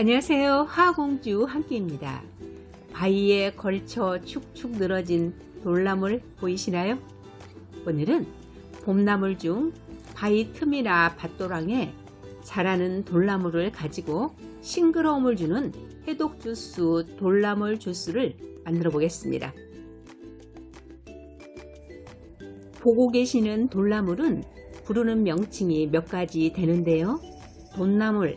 안녕하세요. 하공주 함께입니다. 바위에 걸쳐 축축 늘어진 돌나물 보이시나요? 오늘은 봄나물 중 바위 틈이나 밭도랑에 자라는 돌나물을 가지고 싱그러움을 주는 해독 주스 돌나물 주스를 만들어 보겠습니다. 보고 계시는 돌나물은 부르는 명칭이 몇 가지 되는데요. 돈나물,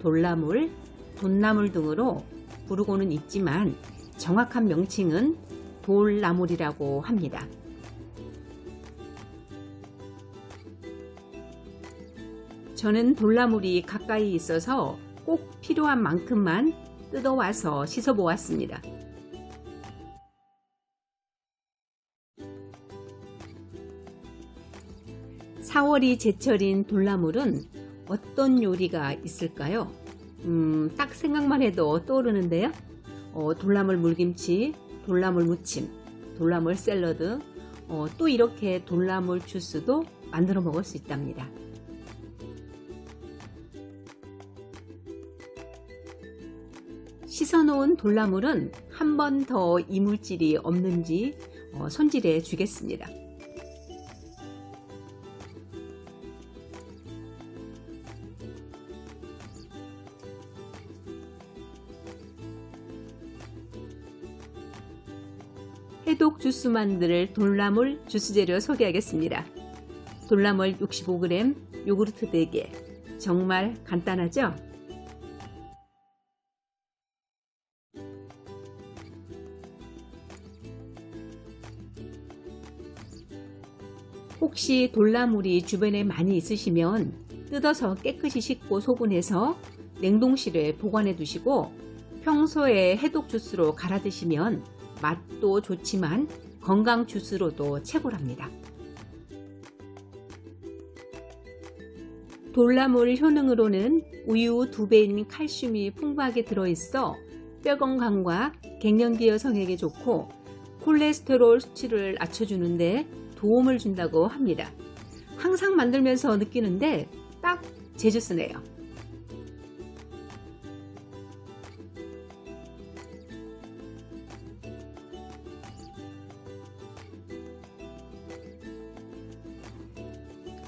돌나물, 돈나물 등으로 부르고는 있지만 정확한 명칭은 돌나물이라고 합니다. 저는 돌나물이 가까이 있어서 꼭 필요한 만큼만 뜯어와서 씻어 보았습니다. 사월이 제철인 돌나물은 어떤 요리가 있을까요? 음, 딱 생각만 해도 떠오르는데요. 어, 돌나물 물김치, 돌나물 무침, 돌나물 샐러드, 어, 또 이렇게 돌나물 주스도 만들어 먹을 수 있답니다. 씻어놓은 돌나물은 한 번 더 이물질이 없는지 어, 손질해 주겠습니다. 해독 주스 만들 돌나물 주스 재료 소개하겠습니다. 돌나물 65g, 요구르트 4개. 정말 간단하죠? 혹시 돌나물이 주변에 많이 있으시면 뜯어서 깨끗이 씻고 소분해서 냉동실에 보관해 두시고 평소에 해독 주스로 갈아 드시면 맛도 좋지만 건강 주스로도 최고랍니다. 돌나물 효능으로는 우유 2배인 칼슘이 풍부하게 들어있어 뼈 건강과 갱년기 여성에게 좋고 콜레스테롤 수치를 낮춰주는데 도움을 준다고 합니다. 항상 만들면서 느끼는데 딱 제주스네요.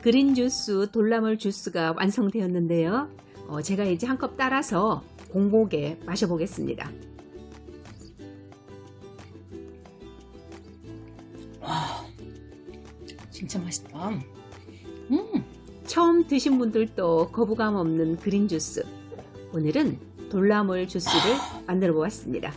그린 주스 돌나물 주스가 완성되었는데요. 어, 제가 이제 한 컵 따라서 공복에 마셔보겠습니다. 와, 진짜 맛있다. 음, 처음 드신 분들도 거부감 없는 그린 주스. 오늘은 돌나물 주스를 만들어 보았습니다.